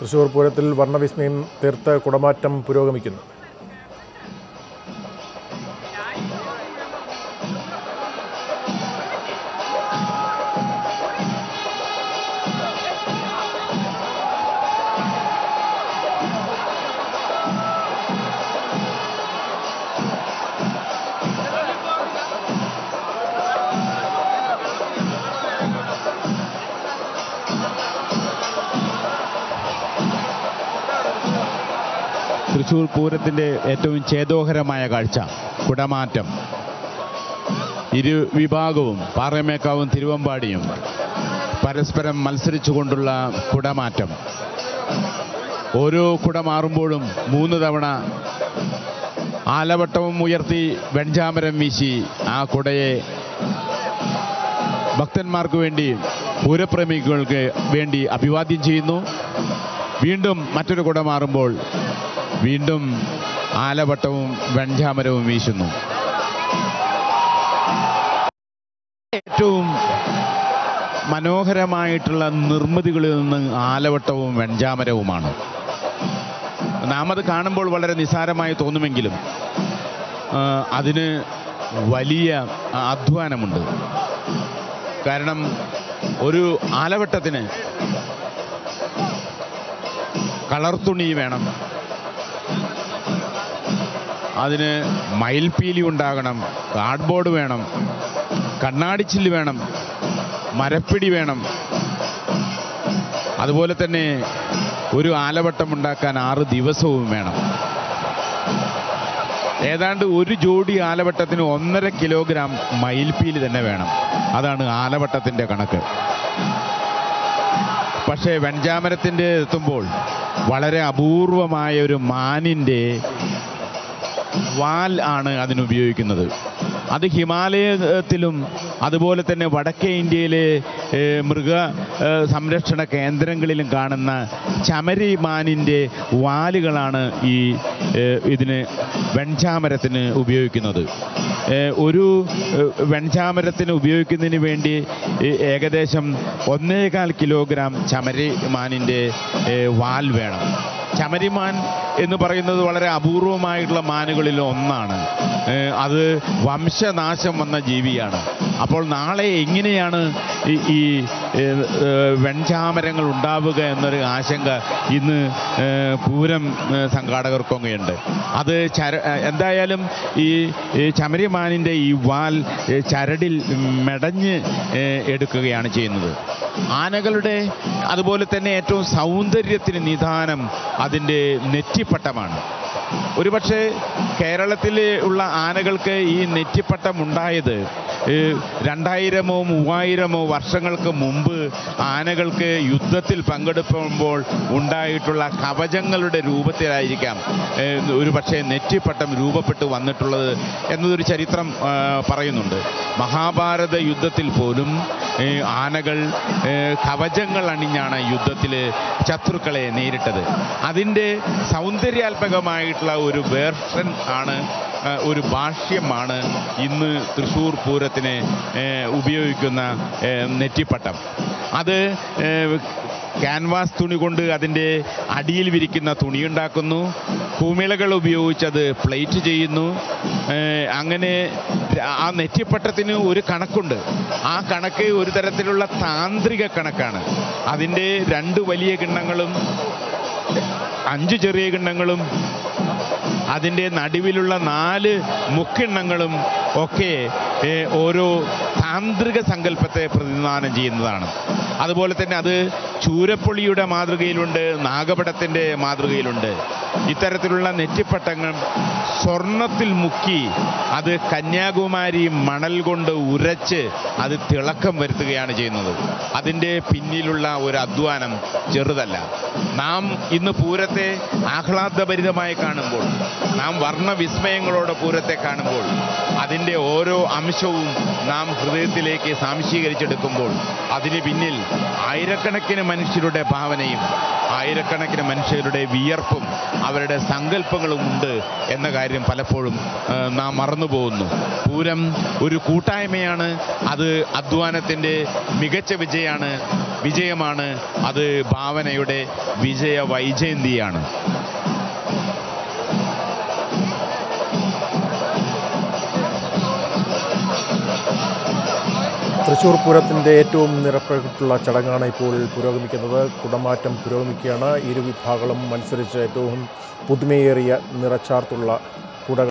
തൃശൂർ പൂരത്തിൽ വർണവിസ്മയം തീർത്ത് കുടമാറ്റം പുരോഗമിക്കുന്നു. തൃശൂർ പൂരത്തിന്റെ ഏറ്റവും ചേതോഹരമായ കാഴ്ച. കുടമാറ്റം. ഇരു വിഭാഗവും പാറമേക്കാവും തിരുവമ്പാടിയും പരസ്പരം മത്സരിച്ചുകൊണ്ടുള്ള കുടമാറ്റം. ഓരോ കുട മാറുമ്പോഴും മൂന്ന് തവണ ആലവട്ടവും ഉയർത്തി വെഞ്ചാമരം വീശി ആ കുടയെ ഭക്തന്മാർക്ക് വേണ്ടി പൂരപ്രേമികൾക്ക് വേണ്ടി അഭിവാദ്യം ചെയ്യുന്നു. വീണ്ടും മറ്റൊരു കുട മാറുമ്പോൾ വീണ്ടും ആലവട്ടവും വെഞ്ചാമരവും വീശുന്നു. ഏറ്റവും മനോഹരമായിട്ടുള്ള നിർമ്മിതികളിൽ നിന്ന് ആലവട്ടവും വെഞ്ചാമരവുമാണ് നാം അത് കാണുമ്പോൾ വളരെ നിസാരമായി തോന്നുമെങ്കിലും അതിന് വലിയ അധ്വാനമുണ്ട്. കാരണം ഒരു ആലവട്ടത്തിന് കളർ തുണി വേണം അതിന് മയിൽപീലി ഉണ്ടാകണം കാർഡ്ബോർഡ് വേണം കണ്ണാടിച്ചില്ല് വേണം മരപ്പിടി വേണം. അതുപോലെ തന്നെ ഒരു ആലവട്ടം ഉണ്ടാക്കാൻ ആറ് ദിവസവും വേണം. ഏതാണ്ട് ഒരു ജോഡി ആലവട്ടത്തിന് ഒന്നര കിലോഗ്രാം മയിൽപീലി തന്നെ വേണം. അതാണ് ആലവട്ടത്തിന്റെ കണക്ക്. പക്ഷേ വെഞ്ചാമരത്തിന്റെ എത്തുമ്പോൾ വളരെ അപൂർവമായ ഒരു മാനിന്റെ വാൽ ആണ് അതിനുപയോഗിക്കുന്നത്. അത് ഹിമാലയത്തിലും അതുപോലെ തന്നെ വടക്കേ ഇന്ത്യയിലെ മൃഗ സംരക്ഷണ കേന്ദ്രങ്ങളിലും കാണുന്ന ചമരി മാനിന്റെ വാലുകളാണ് ഈ ഇതിന് വെൺചാമരത്തിന് ഉപയോഗിക്കുന്നത്. ഒരു വെൺചാമരത്തിന് ഉപയോഗിക്കുന്നതിന് വേണ്ടി ഏകദേശം ഒന്നേകാൽ കിലോഗ്രാം ചമരിമാനിന്റെ വാൽ വേണം. ചമരിമാൻ എന്ന് പറയുന്നത് വളരെ അപൂർവമായിട്ടുള്ള മാനുകളിൽ ഒന്നാണ്. അത് വംശനാശം വന്ന ജീവിയാണ്. അപ്പോൾ നാളെ എങ്ങനെയാണ് ഈ വെൺചാമരങ്ങൾ ഉണ്ടാവുക എന്നൊരു ആശങ്ക ഇന്ന് പൂരം സംഘാടകർക്കൊക്കെയുണ്ട്. അത് ചര എന്തായാലും ഈ ചമരിമാനിന്റെ ഈ വാൽ ചരടിൽ മെടഞ്ഞ് എടുക്കുകയാണ് ചെയ്യുന്നത്. ആനകളുടെ അതുപോലെ തന്നെ ഏറ്റവും സൗന്ദര്യത്തിന് നിദാനം അതിന്റെ നെറ്റിപ്പട്ടമാണ്. ഒരുപക്ഷെ കേരളത്തിൽ ഉള്ള ആനകൾക്ക് ഈ നെറ്റിപ്പട്ടം ഉണ്ടായത് രണ്ടായിരമോ മൂവായിരമോ വർഷങ്ങൾക്ക് മുമ്പ് ആനകൾക്ക് യുദ്ധത്തിൽ പങ്കെടുക്കുമ്പോൾ ഉണ്ടായിട്ടുള്ള കവചങ്ങളുടെ രൂപത്തിലായിരിക്കാം ഒരുപക്ഷെ ഒരു പക്ഷേ നെറ്റിപ്പട്ടം രൂപപ്പെട്ടു വന്നിട്ടുള്ളത് എന്നതൊരു ചരിത്രം പറയുന്നുണ്ട്. മഹാഭാരത യുദ്ധത്തിൽ പോലും ആനകൾ കവചങ്ങൾ അണിഞ്ഞാണ് യുദ്ധത്തിൽ ശത്രുക്കളെ നേരിട്ടത്. അതിന്റെ സൗന്ദര്യാത്മകമായിട്ടുള്ള ഒരു വേർഷൻ ആണ് ഒരു ഭാഷ്യമാണ് ഇന്ന് തൃശ്ശൂർ പൂരത്തിന് ഉപയോഗിക്കുന്ന നെറ്റിപ്പട്ടം. അത് ക്യാൻവാസ് തുണി കൊണ്ട് അതിന്റെ അടിയിൽ വിരിക്കുന്ന തുണി ഉണ്ടാക്കുന്നു. കുമിളകൾ ഉപയോഗിച്ചത് പ്ലേറ്റ് ചെയ്യുന്നു. അങ്ങനെ ആ നെറ്റിപ്പട്ടത്തിന് ഒരു കണക്കുണ്ട്. ആ കണക്ക് ഒരു തരത്തിലുള്ള താന്ത്രിക കണക്കാണ്. അതിന്റെ രണ്ട് വലിയ കിണ്ണങ്ങളും അഞ്ച് ചെറിയ കിണ്ണങ്ങളും അതിന്റെ നടുവിലുള്ള നാല് മുക്കിണ്ണങ്ങളും ഒക്കെ ഓരോ താന്ത്രിക സങ്കല്പത്തെ പ്രതിനിധാനം ചെയ്യുന്നതാണ്. അതുപോലെ തന്നെ അത് ചൂരപ്പൊളിയുടെ മാതൃകയിലുണ്ട് നാഗപടത്തിന്റെ മാതൃകയിലുണ്ട്. ഇത്തരത്തിലുള്ള നെറ്റിപ്പട്ടങ്ങൾ സ്വർണത്തിൽ മുക്കി അത് കന്യാകുമാരി മണൽ കൊണ്ട് ഉരച്ച് അത് തിളക്കം വരുത്തുകയാണ് ചെയ്യുന്നത്. അതിന്റെ പിന്നിലുള്ള ഒരു അധ്വാനം ചെറുതല്ല. നാം ഇന്ന് പൂരത്തെ ആഹ്ലാദഭരിതമായി കാണുമ്പോൾ നാം വർണവിസ്മയങ്ങളോടെ പൂരത്തെ കാണുമ്പോൾ അതിന്റെ ഓരോ അംശവും നാം ഹൃദയത്തിലേക്ക് സാംശീകരിച്ചെടുക്കുമ്പോൾ അതിന് പിന്നിൽ ആയിരക്കണക്കിന് മനുഷ്യരുടെ ഭാവനയും ആയിരക്കണക്കിന് മനുഷ്യരുടെ വിയർപ്പും അവരുടെ സങ്കല്പങ്ങളും ഉണ്ട് എന്ന കാര്യം പലപ്പോഴും നാം മറന്നുപോകുന്നു. പൂരം ഒരു കൂട്ടായ്മയാണ്. അത് അധ്വാനത്തിന്റെ മികച്ച വിജയമാണ് വിജയമാണ്. അത് ഭാവനയുടെ വിജയ വൈജയന്തിയാണ്. തൃശ്ശൂർ പൂരത്തിന്റെ ഏറ്റവും നിറപ്പെട്ടുള്ള ചടങ്ങാണ് ഇപ്പോൾ പുരോഗമിക്കുന്നത്. കുടമാറ്റം പുരോഗമിക്കുകയാണ്. ഇരു വിഭാഗങ്ങളും മത്സരിച്ച് ഏറ്റവും പുതുമയേറിയ നിറച്ചാർത്തുള്ള